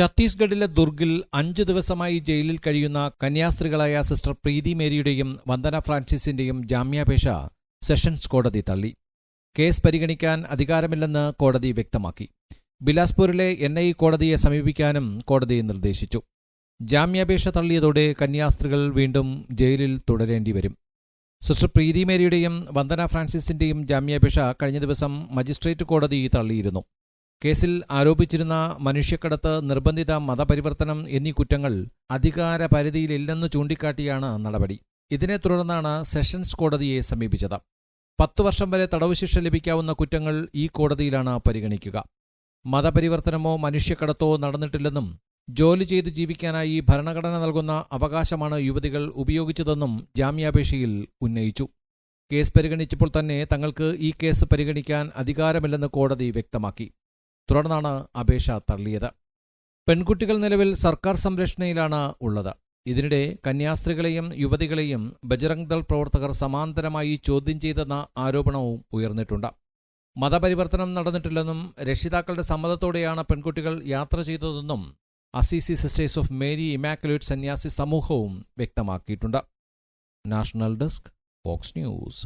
ഛത്തീസ്ഗഡിലെ ദുർഗിൽ അഞ്ചു ദിവസമായി ജയിലിൽ കഴിയുന്ന കന്യാസ്ത്രീകളായ സിസ്റ്റർ പ്രീതി മേരിയുടെയും വന്ദന ഫ്രാൻസിസിന്റെയും ജാമ്യാപേക്ഷ സെഷൻസ് കോടതി തള്ളി. കേസ് പരിഗണിക്കാൻ അധികാരമില്ലെന്ന് കോടതി വ്യക്തമാക്കി. ബിലാസ്പൂരിലെ എൻ ഐ കോടതിയെ സമീപിക്കാനും കോടതി നിർദ്ദേശിച്ചു. ജാമ്യാപേക്ഷ തള്ളിയതോടെ കന്യാസ്ത്രീകൾ വീണ്ടും ജയിലിൽ തുടരേണ്ടി വരും. സിസ്റ്റർ പ്രീതി മേരിയുടെയും വന്ദന ഫ്രാൻസിസിന്റെയും ജാമ്യാപേക്ഷ കഴിഞ്ഞ ദിവസം മജിസ്ട്രേറ്റ് കോടതി തള്ളിയിരുന്നു. കേസിൽ ആരോപിച്ചിരുന്ന മനുഷ്യക്കടത്ത് നിർബന്ധിത മതപരിവർത്തനം എന്നീ കുറ്റങ്ങൾ അധികാര പരിധിയിലില്ലെന്ന് ചൂണ്ടിക്കാട്ടിയാണ് നടപടി. ഇതിനെ തുടർന്നാണ് സെഷൻസ് കോടതിയെ സമീപിച്ചത്. പത്തു വർഷം വരെ തടവ് ശിക്ഷ ലഭിക്കാവുന്ന കുറ്റങ്ങൾ ഈ കോടതിയിലാണ് പരിഗണിക്കുക. മതപരിവർത്തനമോ മനുഷ്യക്കടത്തോ നടന്നിട്ടില്ലെന്നും ജോലി ചെയ്ത് ജീവിക്കാനായി ഭരണഘടന നൽകുന്ന അവകാശമാണ് യുവതികൾ ഉപയോഗിച്ചതെന്നും ജാമ്യാപേക്ഷയിൽ ഉന്നയിച്ചു. കേസ് പരിഗണിച്ചപ്പോൾ തന്നെ തങ്ങൾക്ക് ഈ കേസ് പരിഗണിക്കാൻ അധികാരമില്ലെന്ന് കോടതി വ്യക്തമാക്കി. തുടർന്നാണ് അപേക്ഷ തള്ളിയത്. പെൺകുട്ടികൾ നിലവിൽ സർക്കാർ സംരക്ഷണയിലാണ് ഉള്ളത്. ഇതിനിടെ കന്യാസ്ത്രീകളെയും യുവതികളെയും ബജറംഗ് ദൾ പ്രവർത്തകർ സമാന്തരമായി ചോദ്യം ചെയ്തെന്ന ആരോപണവും ഉയർന്നിട്ടുണ്ട്. മതപരിവർത്തനം നടന്നിട്ടില്ലെന്നും രക്ഷിതാക്കളുടെ സമ്മതത്തോടെയാണ് പെൺകുട്ടികൾ യാത്ര ചെയ്തതെന്നും Assisi sisters of Mary Immaculate സന്യാസി സമൂഹവും വ്യക്തമാക്കിയിട്ടുണ്ട്. National desk Fox News.